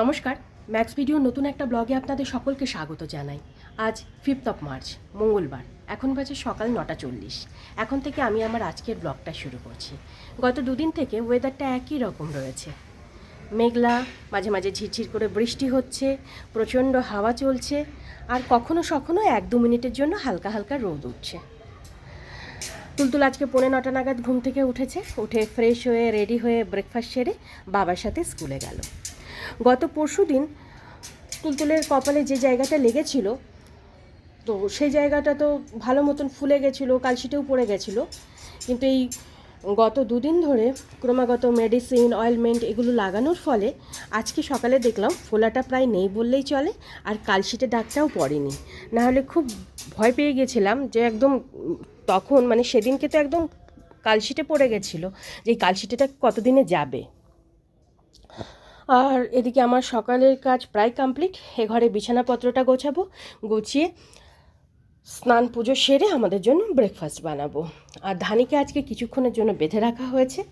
নমস্কার max video নতুন একটা ব্লগে আপনাদের সকলকে স্বাগত জানাই। আজ ফিফথ অফ মার্চ মঙ্গলবার, এখন বাজে সকাল নটা চল্লিশ। এখন থেকে আমি আমার আজকের ব্লগটা শুরু করছি। গত দুদিন থেকে ওয়েদারটা একই রকম রয়েছে। মেঘলা, মাঝে মাঝে ঝিরঝির করে বৃষ্টি হচ্ছে, প্রচণ্ড হাওয়া চলছে, আর কখনো সখনো এক দু মিনিটের জন্য হালকা হালকা রোদ উঠছে। তুলতুল আজকে পৌনে নটা নাগাদ ঘুম থেকে উঠেছে, উঠে ফ্রেশ হয়ে রেডি হয়ে ব্রেকফাস্ট সেরে বাবার সাথে স্কুলে গেল। গত পরশু দিন তুলতুলের কপালে যে জায়গাটা লেগেছিল, তো সেই জায়গাটা তো ভালো মতন ফুলে গেছিল, কালশিটেও পড়ে গেছিল। কিন্তু এই গত দুদিন ধরে ক্রমাগত মেডিসিন, অয়েলমেন্ট এগুলো লাগানোর ফলে আজকে সকালে দেখলাম ফোলাটা প্রায় নেই বললেই চলে আর কালশিটে দাগটাও পড়েনি। নাহলে খুব ভয় পেয়ে গেছিলাম যে একদম তখন মানে সেদিনকে তো একদম কালশিটে পড়ে গেছিল যে এই কালশিটেটা কতদিনে যাবে। আর এদিকে আমার সকালের কাজ প্রায় কমপ্লিট এ ঘরে বিছানাপত্রটা গোছাবো, গুছিয়ে স্নান পুজো সেরে আমাদের জন্য ব্রেকফাস্ট বানাবো। আর ধানিকে আজকে কিছুক্ষণের জন্য বেঁধে রাখা হয়েছে।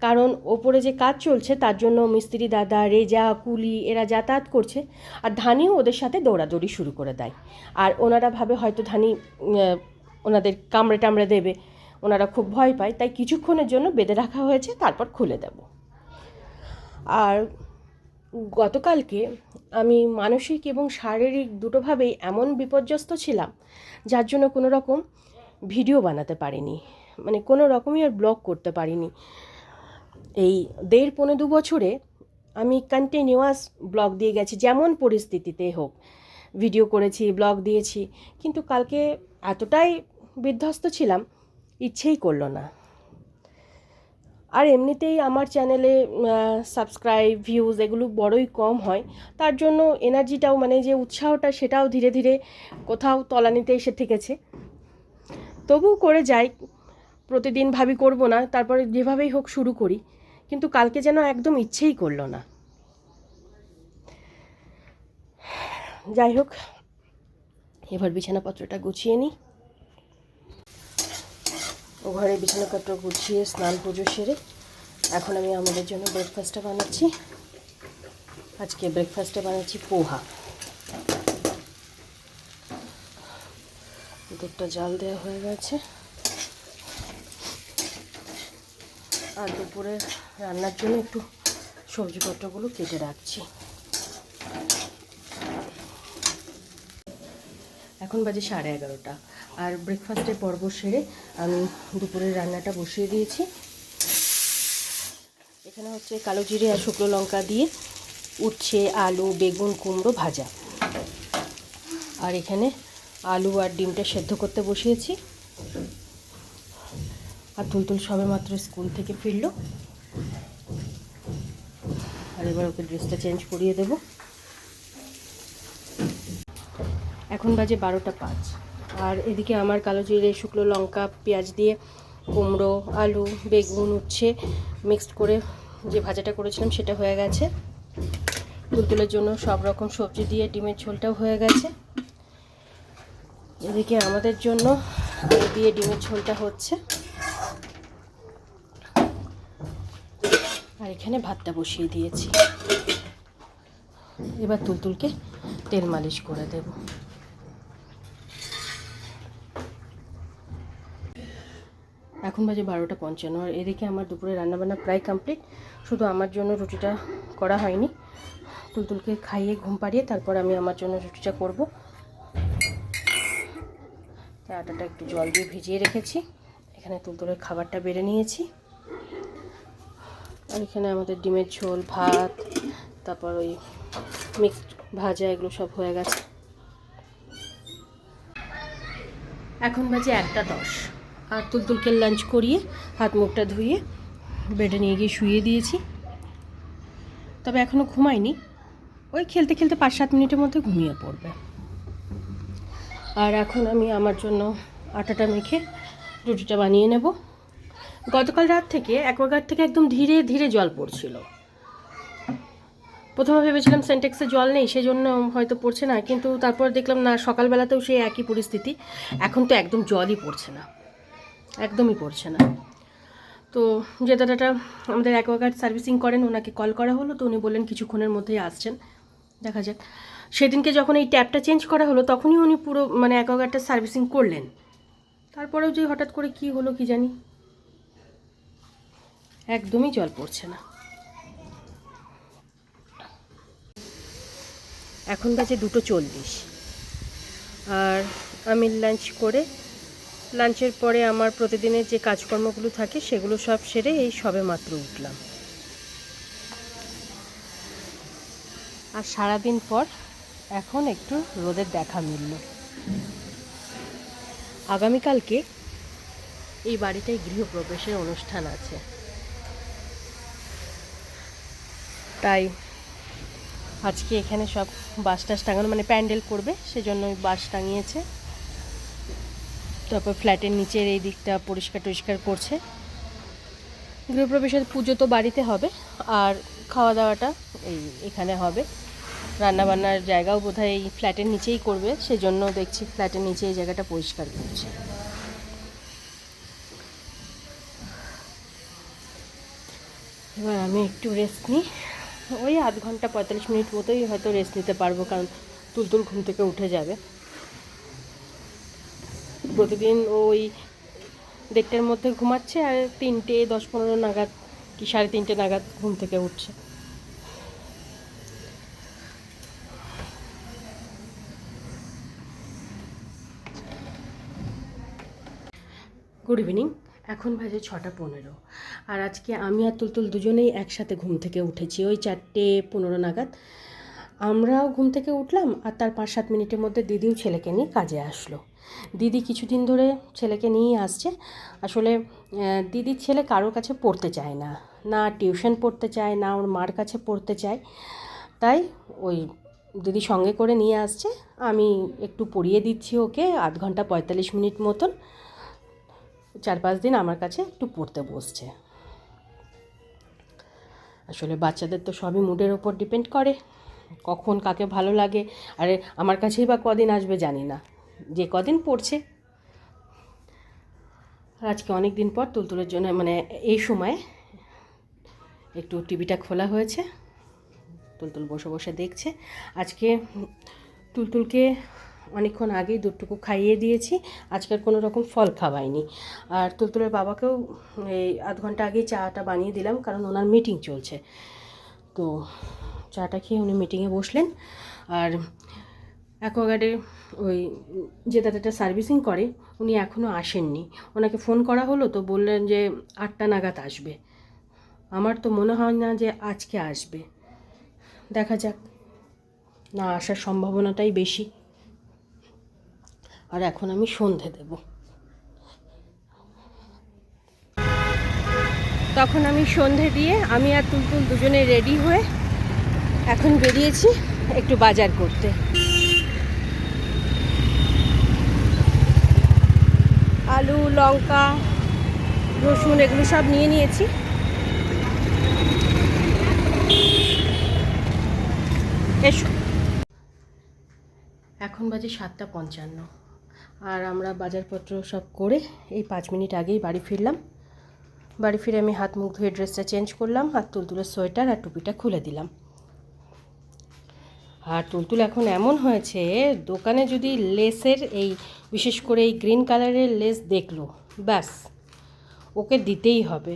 কারণ ওপরে যে কাজ চলছে তার জন্য মিস্ত্রি, দাদা, রেজা, কুলি এরা যাতায়াত করছে। আর ধানিও ওদের সাথে দৌড়াদৌড়ি শুরু করে দেয়। আর ওনারা ভাবে হয়তো ধানি ওনাদের কামড়ে টামড়ে দেবে। ওনারা খুব ভয় পায়। তাই কিছুক্ষণের জন্য বেঁধে রাখা হয়েছে, তারপর খুলে দেবো। আর গতকালকে আমি মানসিক এবং শারীরিক দুটোভাবেই এমন বিপর্যস্ত ছিলাম, যার জন্য কোনো রকম ভিডিও বানাতে পারিনি। মানে কোনো রকমই আর ব্লগ করতে পারিনি। এই দেড় পনেরো দু বছরে আমি কন্টিনিউয়াস ব্লগ দিয়ে গেছি, যেমন পরিস্থিতিতে হোক। ভিডিও করেছি, ব্লগ দিয়েছি, কিন্তু কালকে এতটাই বিধ্বস্ত ছিলাম, ইচ্ছেই করল না। আর এমনিতেই আমার চ্যানেলে সাবস্ক্রাইব ভিউজ এগুলো বড়ই কম হয়। তার জন্য এনার্জিটাও মানে যে উৎসাহটা সেটাও ধীরে ধীরে কোথাও তলানিতে এসে থেকেছে। তবুও করে যাই, প্রতিদিন ভাবি করব না, তারপরে যেভাবেই হোক শুরু করি। কিন্তু কালকে যেন একদম ইচ্ছেই করল না। যাই হোক, এবার বিছানাপত্রটা গুছিয়ে নিই। ও ঘরে বিছানাপত্র গুছিয়ে স্নান পুজো সেরে এখন আমি আমাদের জন্য ব্রেকফাস্টটা বানাচ্ছি। আজকে ব্রেকফাস্টে বানাচ্ছি পোহা। দুধটা জাল দেওয়া হয়ে গেছে। আর দুপুরে রান্নার জন্য একটু সবজিপত্রগুলো কেটে রাখছি। এখন বাজে সাড়ে এগারোটা। আর ব্রেকফাস্টের পর্ব সেরে আমি দুপুরের রান্নাটা বসিয়ে দিয়েছি। এখানে হচ্ছে কালো জিরে আর শুকনো লঙ্কা দিয়ে উচ্ছে, আলু, বেগুন, কুমড়ো ভাজা। আর এখানে আলু আর ডিমটা সেদ্ধ করতে বসিয়েছি। আর তুলতুল সবে মাত্র স্কুল থেকে ফিরলো। আর এবার ওকে ড্রেসটা চেঞ্জ করিয়ে দেবো। এখন বাজে বারোটা পাঁচ। আর এদিকে আমার কালো জিরে, শুকনো লঙ্কা, পেঁয়াজ দিয়ে কুমড়ো, আলু, বেগুন উচ্ছে মিক্সড করে যে ভাজাটা করেছিলাম সেটা হয়ে গেছে। তুলতুলের জন্য সব রকম সবজি দিয়ে ডিমের ঝোলটাও হয়ে গেছে। এদিকে আমাদের জন্য আলু দিয়ে ডিমের ঝোলটা হচ্ছে। আর এখানে ভাতটা বসিয়ে দিয়েছি। এবার তুলতুলকে তেল মালিশ করে দেবো। এখন বাজে বারোটা পঞ্চান্ন আর এদিকে আমার দুপুরে রান্নাবান্না প্রায় কমপ্লিট শুধু আমার জন্য রুটিটা করা হয়নি। তুলতুলকে খাইয়ে ঘুম পাড়িয়ে তারপর আমি আমার জন্য রুটিটা করব। তাই আটাটা একটু জল দিয়ে ভিজিয়ে রেখেছি। এখানে তুলতুলের খাবারটা বেড়ে নিয়েছি। আর এখানে আমাদের ডিমের ঝোল, ভাত, তারপর ওই মিক্সড ভাজা, এগুলো সব হয়ে গেছে। এখন বাজে একটা দশ। আর তুলতুলকে লাঞ্চ করিয়ে হাত মুখটা ধুয়ে বেডে নিয়ে গিয়ে শুয়ে দিয়েছি। তবে এখনও ঘুমায়নি। ওই খেলতে খেলতে পাঁচ সাত মিনিটের মধ্যে ঘুমিয়ে পড়বে। আর এখন আমি আমার জন্য আটাটা মেখে রুটিটা বানিয়ে নেব। গতকাল রাত থেকে অ্যাকোয়াগার্ড থেকে একদম ধীরে ধীরে জল পড়ছিল। প্রথমে ভেবেছিলাম সেন্টেক্সে জল নেই সেই জন্য হয়তো পড়ছে না, কিন্তু তারপর দেখলাম না, সকালবেলাতেও সেই একই পরিস্থিতি। এখন তো একদম জলই পড়ছে না। একদমই পড়ছে না। তো যে দাদাটা আমাদের অ্যাকোয়াগার্ড সার্ভিসিং করেন, ওনাকে কল করা হলো, তো উনি বললেন কিছুক্ষণের মধ্যেই আসছেন। দেখা যাক। সেদিনকে যখন এই ট্যাপটা চেঞ্জ করা হলো, তখনই উনি পুরো মানে অ্যাকোয়াগার্ডটা সার্ভিসিং করলেন। তারপরেও যে হঠাৎ করে কি হলো কি জানি? একদমই জল পড়ছে না। এখন বাজে দুটো চল্লিশ। আর আমি লাঞ্চ করে লাঞ্চের পরে আমার প্রতিদিনের যে কাজকর্মগুলো থাকে, সেগুলো সব সেরে এই সবে মাত্র উঠলাম। আর সারাদিন পর এখন একটু রোদের দেখা মিলল। আগামীকালকে এই বাড়িটায় গৃহপ্রবেশের অনুষ্ঠান আছে। তাই আজকে এখানে সব বাস টাস টাঙানো মানে প্যান্ডেল করবে সেজন্য বাস টাঙিয়েছে। তারপর ফ্ল্যাটের নিচের এই দিকটা পরিষ্কার টরিষ্কার করছে। গৃহপ্রবেশের পুজো তো বাড়িতে হবে, আর খাওয়া দাওয়াটা এই এখানে হবে। রান্নাবান্নার জায়গাও বোধহয় এই ফ্ল্যাটের নিচেই করবে, সেজন্য দেখছি ফ্ল্যাটের নিচে এই জায়গাটা পরিষ্কার করছে। এবার আমি একটু রেস্ট নিই। ওই আধ ঘণ্টা পঁয়তাল্লিশ মিনিট মতোই হয়তো রেস্ট নিতে পারব, কারণ তুলতুল ঘুম থেকে উঠে যাবে। প্রতিদিন ওই দেড়টার মধ্যে ঘুমাচ্ছে আর তিনটে দশ পনেরো নাগাদ কি সাড়ে তিনটে নাগাদ ঘুম থেকে উঠছে। গুড ইভিনিং এখন বাজে ছটা পনেরো। আর আজকে আমি আর তুলতুল দুজনেই একসাথে ঘুম থেকে উঠেছি। ওই চারটে পনেরো নাগাদ আমরাও ঘুম থেকে উঠলাম আর তার পাঁচ সাত মিনিটের মধ্যে দিদিও ছেলেকে নিয়ে কাজে আসলো। দিদি কিছুদিন ধরে ছেলেকে নিয়েই আসছে। আসলে দিদির ছেলে কারোর কাছে পড়তে চায় না না টিউশন পড়তে চায়, না ওর মার কাছে পড়তে চায়। তাই ওই দিদি সঙ্গে করে নিয়ে আসছে। আমি একটু পড়িয়ে দিচ্ছি ওকে, আধ ঘণ্টা পঁয়তাল্লিশ মিনিট মতন। চার পাঁচ দিন আমার কাছে একটু পড়তে বসছে। আসলে বাচ্চাদের তো সবই মুডের ওপর ডিপেন্ড করে, কখন কাকে ভালো লাগে, আরে আমার কাছেই বা কদিন আসবে জানি না। যে কদিন পড়ছে। আজকে অনেক দিন পর তুলতুলের জন্য মানে এই সময় একটু টিভিটা খোলা হয়েছে। তুলতুল বসে বসে দেখছে। আজকে তুলতুলকে অনেকক্ষণ আগেই দুধটুকু খাইয়ে দিয়েছি। আজকের কোনো রকম ফল খাওয়াইনি। আর তুলতুলের বাবাকেও এই আধ ঘণ্টা আগেই চাটা বানিয়ে দিলাম, কারণ ওনার মিটিং চলছে। তো চাটা খেয়ে উনি মিটিংয়ে বসলেন। আর অ্যাকোয়াগার্ডে ওই যে দাদাটা সার্ভিসিং করে, উনি এখনও আসেননি। ওনাকে ফোন করা হলো তো বললেন যে আটটা নাগাদ আসবে। আমার তো মনে হয় না যে আজকে আসবে। দেখা যাক। না, আসার সম্ভাবনাটাই বেশি। আর এখন আমি সন্ধে দেব। তখন আমি সন্ধে দিয়ে আমি আর তুলতুল দুজনে রেডি হয়ে এখন বেরিয়েছি একটু বাজার করতে। আলু, লঙ্কা, রসুন, এগুলো সব নিয়ে নিয়েছি। এসো। এখন বাজে সাতটা পঞ্চান্ন। আর আমরা বাজারপত্র সব করে এই পাঁচ মিনিট আগেই বাড়ি ফিরলাম। বাড়ি ফিরে আমি হাত মুখ ধুয়ে ড্রেসটা চেঞ্জ করলাম, আর তুলতুলের সোয়েটার আর টুপিটা খুলে দিলাম। আর তুলতুল এখন এমন হয়েছে, দোকানে যদি লেসের এই বিশেষ করে এই গ্রিন কালারের লেস দেখল, ব্যাস, ওকে দিতেই হবে।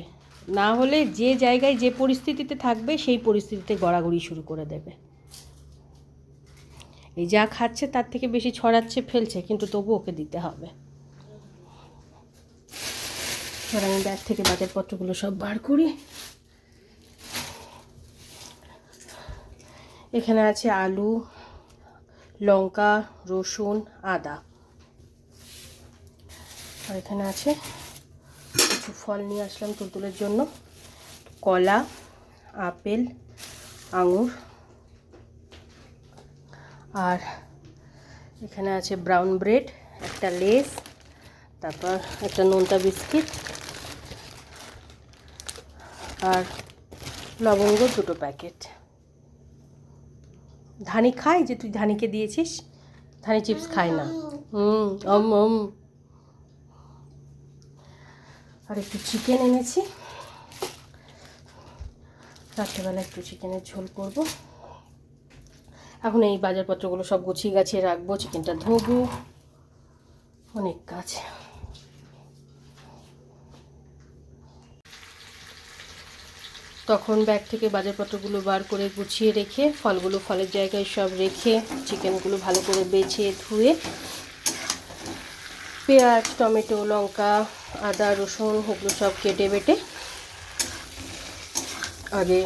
না হলে যে জায়গায় যে পরিস্থিতিতে থাকবে, সেই পরিস্থিতিতে গড়াগড়ি শুরু করে দেবে। এই যা খাচ্ছে, তার থেকে বেশি ছড়াচ্ছে, ফেলছে, কিন্তু তবু ওকে দিতে হবে। আমি ব্যাগ থেকে বাজারপত্রগুলো সব বার করি। এখানে আছে আলু, লঙ্কা, রসুন, আদা। আর এখানে আছে কিছু ফল নিয়ে আসলাম তুলতুলের জন্য। কলা, আপেল, আঙুর আর এখানে আছে ব্রাউন ব্রেড, একটা লেস, তারপর একটা নোনতা বিস্কিট আর লবঙ্গ দুটো প্যাকেট। ধানি খায় যে তুই ধানিকে দিয়েছিস? ধানি চিপস খায় না। হুম অম। আর একটু চিকেন এনেছি। রাত্রেবেলা একটু চিকেনের ঝোল করব। এখন এই বাজারপত্রগুলো সব গুছিয়ে গাছিয়ে রাখব চিকেনটা ধোবো। অনেক কাজ। তখন ব্যাগ থেকে বাজারপত্রগুলো বার করে গুছিয়ে রেখে, ফলগুলো ফলের জায়গায় সব রেখে চিকেনগুলো ভালো করে বেছে ধুয়ে, পেঁয়াজ, টমেটো, লঙ্কা আদা, রসুন ওগুলো সব কেটে বেটে আগে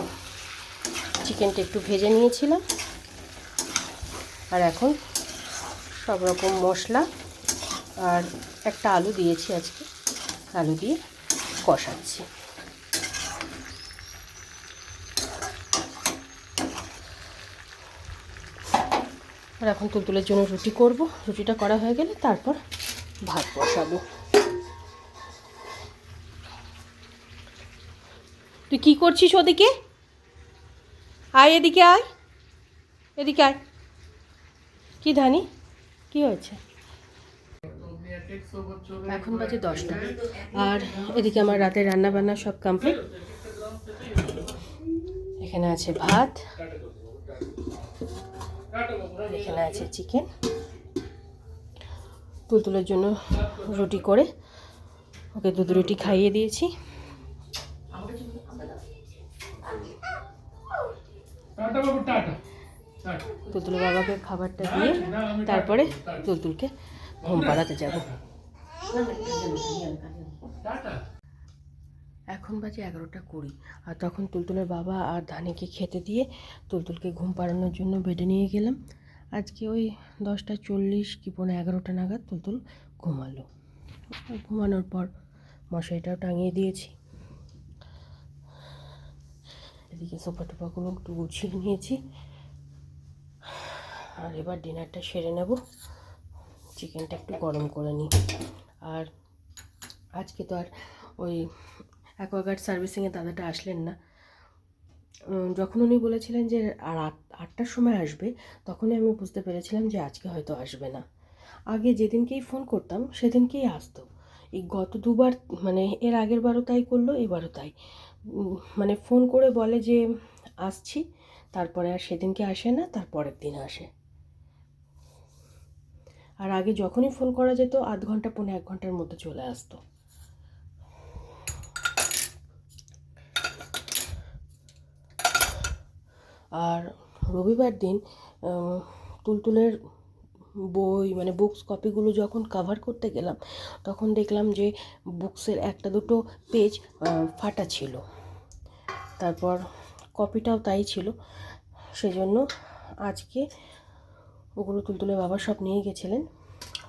চিকেনটা একটু ভেজে নিয়েছিলাম। আর এখন সব রকম মশলা আর একটা আলু দিয়েছি আজকে। আলু দিয়ে কষাচ্ছি। আর এখন তুলতুলের জন্য রুটি করব। রুটিটা করা হয়ে গেলে তারপর ভাত বসাবো। তুই কি করছিস ওদিকে? আয় এদিকে আয়। এদিকে আয়। কি ধানি? কি হয়েছে? এখন বাজে দশটা। আর এদিকে আমার রাতে রান্না বান্না সব কমপ্লিট এখানে আছে ভাত। এখানে আছে চিকেন তুলতুলের জন্য রুটি করে ওকে দুধ রুটি খাইয়ে দিয়েছি। তুলতুলের বাবাকে খাবারটা দিয়ে তারপরে তুলতুলকে ঘুম পাড়াতে যাব। এখন বাজে এগারোটা কুড়ি আর তখন তুলতুলের বাবা আর ধানিকে খেতে দিয়ে তুলতুলকে ঘুম পাড়ানোর জন্য বেডে নিয়ে গেলাম। আজকে ওই দশটা চল্লিশ কি পনেরো এগারোটা নাগাদ তুলতুল ঘুমালো। ঘুমানোর পর মশারিটাও টাঙিয়ে দিয়েছি। এদিকে সোফা টোফাগুলো একটু গুছিয়ে নিয়েছি। আর এবার ডিনারটা সেরে নেব। চিকেনটা একটু গরম করে নিই। আর আজকে তো আর ওই অ্যাকোয়াগার্ড সার্ভিসিংয়ে দাদাটা আসলেন না। যখন উনি বলেছিলেন যে আট- আটটার সময় আসবে, তখনই আমি বুঝতে পেরেছিলাম যে আজকে হয়তো আসবে না। আগে যেদিনকেই ফোন করতাম, সেদিনকেই আসতো। এই গত দুবার মানে এর আগের বারও তাই করল, এবারও তাই। মানে ফোন করে বলে যে আসছি, তারপরে আর সেদিনকে আসে না, তার পরের দিন আসে। আর আগে যখনই ফোন করা যেত, আধ ঘণ্টা, পৌনে এক ঘণ্টার মধ্যে চলে আসতো। আর রবিবার দিন তুলতুলের বই মানে বুকস কপিগুলো যখন কভার করতে গেলাম, তখন দেখলাম যে বুকসের একটা দুটো পেজ ফাটা ছিল। তারপর কপিটাও তাই ছিল। সেজন্য আজকে ওগুলো তুলতুলের বাবা সব নিয়ে গেছিলেন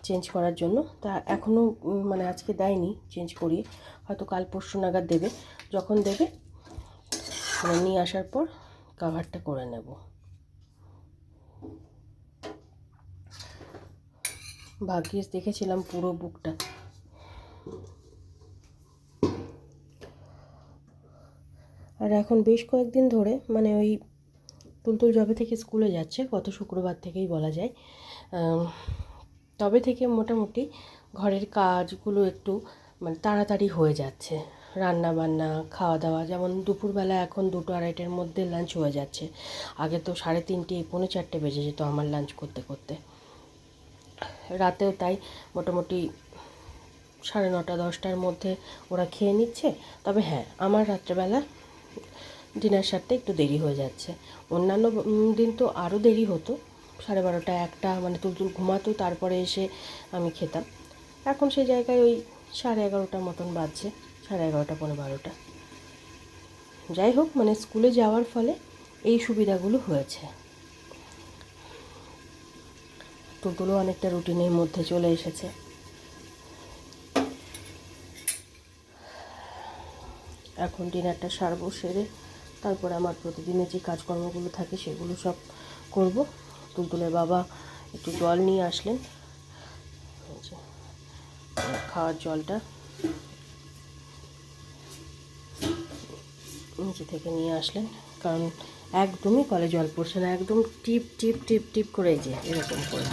চেঞ্জ করার জন্য। তা এখনও মানে আজকে দেয়নি চেঞ্জ করিয়ে। হয়তো কাল পরশু নাগাদ দেবে। যখন দেবে মানে নিয়ে আসার পর কাভারটা করে নেব। ভাগ্যিস দেখেছিলাম পুরো বুকটা। আর এখন বেশ কয়েকদিন ধরে মানে ওই তুলতুল যবে থেকে স্কুলে যাচ্ছে, গত শুক্রবার থেকেই বলা যায়। তবে থেকে মোটামুটি ঘরের কাজগুলো একটু মানে তাড়াতাড়ি হয়ে যাচ্ছে। রান্না বান্না খাওয়া দাওয়া যেমন দুপুরবেলা এখন দুটো আড়াইটের মধ্যে লাঞ্চ হয়ে যাচ্ছে। আগে তো সাড়ে তিনটে, পৌনে চারটে বেজে যেত আমার লাঞ্চ করতে করতে। রাতেও তাই মোটামুটি সাড়ে নটা, দশটার মধ্যে ওরা খেয়ে নিচ্ছে। তবে হ্যাঁ আমার রাত্রেবেলা ডিনার সারতে একটু দেরি হয়ে যাচ্ছে। অন্যান্য দিন তো আরও দেরি হতো। সাড়ে বারোটা, একটা মানে তুলতুল ঘুমাতো, তারপরে এসে আমি খেতাম। এখন সেই জায়গায় ওই সাড়ে এগারোটার মতন বাজছে, সাড়ে এগারোটা পনেরো বারোটা। যাই হোক মানে স্কুলে যাওয়ার ফলে এই সুবিধাগুলো হয়েছে। তুলতুলও অনেকটা রুটিনের মধ্যে চলে এসেছে। এখন ডিনারটা সারবো, সেরে তারপরে আমার প্রতিদিনের যে কাজকর্মগুলো থাকে সেগুলো সব করব। তুলতুলের বাবা একটু জল নিয়ে আসলেন। খাওয়ার জলটা নিচে থেকে নিয়ে আসলেন। কারণ একদমই কলে জল পড়ছে না, একদম টিপ টিপ টিপ টিপ করে যে এরকম করে।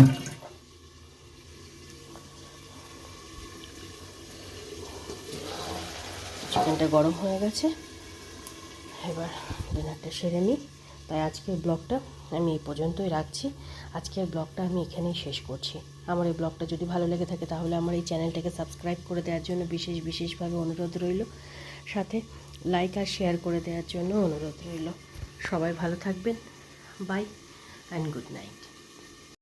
চিকেনটা গরম হয়ে গেছে। এবার ডিনারটা সেরে নিই। তাই আজকের ব্লগটা আমি এই পর্যন্তই রাখছি। আজকের ব্লগটা আমি এখানেই শেষ করছি। আমার এই ব্লগটা যদি ভালো লেগে থাকে তাহলে আমার এই চ্যানেলটাকে সাবস্ক্রাইব করে দেওয়ার জন্য বিশেষ, বিশেষভাবে অনুরোধ রইল। সাথে লাইক আর শেয়ার করে দেওয়ার জন্য অনুরোধ রইল। সবাই ভালো থাকবেন। By and good night